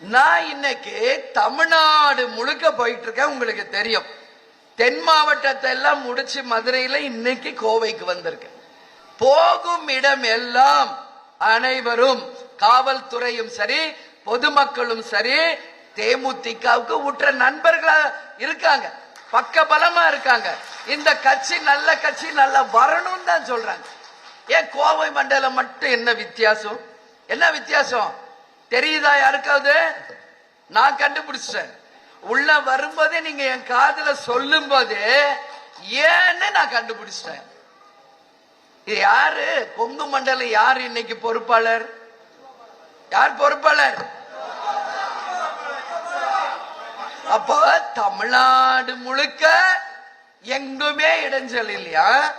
நான் இன்னைக்கு தமிழ்நாடு முழுக்க போயிட்டு இருக்கேன் உங்களுக்கு தெரியும். தென் மாவட்டத்தை எல்லாம் முடிச்சு மதுரையில இன்னைக்கு கோவைக்கு வந்திருக்கேன். போகும் இடம் எல்லாம் அனைவரும் காவல்துறையும் சரி பொதுமக்களும் சரி தேமுதிகவுக்கு உற்ற நண்பர்களா இருக்காங்க. பக்க பலமா இருக்காங்க. இந்த கட்சி நல்ல கட்சி நல்லா வரணும்னு தான் சொல்றாங்க. ஏன் கோவை மண்டலம் மட்டும் என்ன வித்தியாசம்? என்ன வித்தியாசம்? தெரியுதா யாருக்காவது? நான் கண்டுபிடிச்சிட்டேன். உள்ள வரும்போதே நீங்க என் காதுல சொல்லும் போது ஏன்னு நான் கண்டுபிடிச்சிட்டேன். இது யாரு? கொங்கு மண்டலம் யார் இன்னைக்கு பொறுப்பாளர்? யார் பொறுப்பாளர்? அப்போ தமிழ்நாடு முழுக்க எங்குமே இடைஞ்சல் இல்லையா?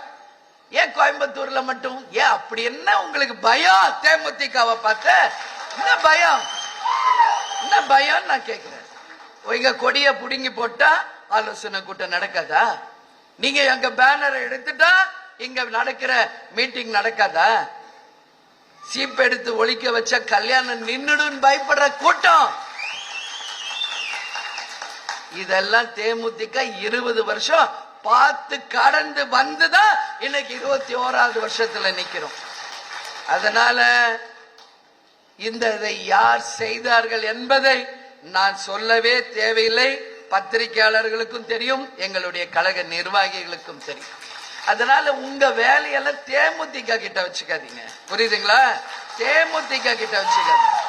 ஏன் கோயம்புத்தூர்ல மட்டும்? ஏன் அப்படி என்ன உங்களுக்கு பயம்? தேமுதிகவை பார்த்து என்ன பயம்? என்ன பயம் நான் கேக்குறேன். உங்க கொடிய புடுங்கி போட்டா ஆலோசனை கூட்டம் நடக்காதா? நீங்க எங்க பேனரை எடுத்துட்டா இங்க நடக்கிற மீட்டிங் நடக்காதா? சீப் எடுத்து ஒழிக்க வச்ச கல்யாணம் நின்னுடும் பயப்படுற கூட்டம். இதெல்லாம் தேமுதிக இருபது வருஷம் பார்த்து கடந்து வந்துதான் இன்னைக்கு இருபத்தி ஓராவது வருஷத்துல நிக்கிறோம். அதனால இந்த இதை யார் செய்தார்கள் என்பதை நான் சொல்லவே தேவையில்லை. பத்திரிகையாளர்களுக்கும் தெரியும் எங்களுடைய கழக நிர்வாகிகளுக்கும் தெரியும். அதனால உங்க வேலையெல்லாம் தேமுதிக கிட்ட வச்சுக்காதீங்க. புரியுதுங்களா? தேமுதிக கிட்ட வச்சுக்காதீங்க.